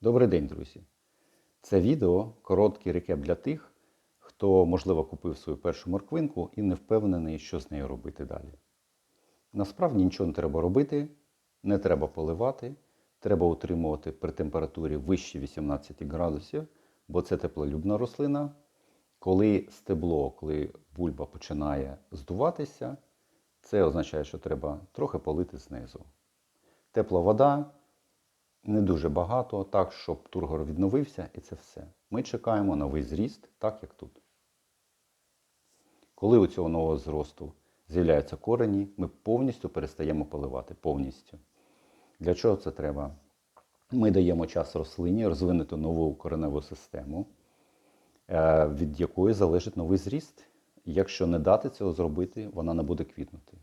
Добрий день, друзі! Це відео короткий рекеп для тих, хто, можливо, купив свою першу морквинку і не впевнений, що з нею робити далі. Насправді нічого не треба робити, не треба поливати, треба утримувати при температурі вище 18 градусів, бо це теплолюбна рослина. Коли стебло, коли бульба починає здуватися, це означає, що треба трохи полити знизу. Тепла вода, не дуже багато, так, щоб тургор відновився, і це все. Ми чекаємо новий зріст, так як тут. Коли у цього нового зросту з'являються корені, ми повністю перестаємо поливати. Повністю. Для чого це треба? Ми даємо час рослині розвинути нову кореневу систему, е, від якої залежить новий зріст. Якщо не дати цього зробити, вона не буде квітнути.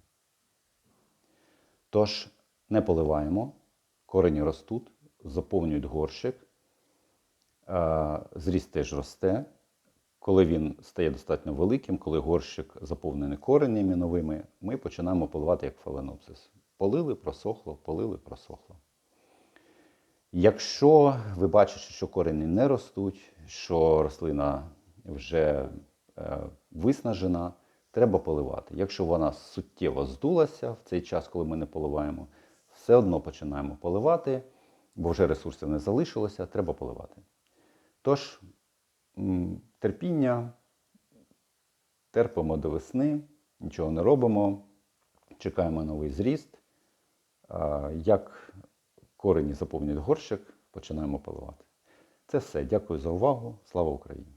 Тож не поливаємо, корені ростуть, заповнюють горщик, зріст теж росте. Коли він стає достатньо великим, коли горщик заповнений коренями новими, ми починаємо поливати як фаленопсис. Полили, просохло, полили, просохло. Якщо ви бачите, що корені не ростуть, що рослина вже е, виснажена, треба поливати. Якщо вона суттєво здулася в цей час, коли ми не поливаємо, все одно починаємо поливати, бо вже ресурсів не залишилося, треба поливати. Тож, терпіння, терпимо до весни, нічого не робимо, чекаємо новий зріст. Як корені заповнюють горщик, починаємо поливати. Це все. Дякую за увагу. Слава Україні!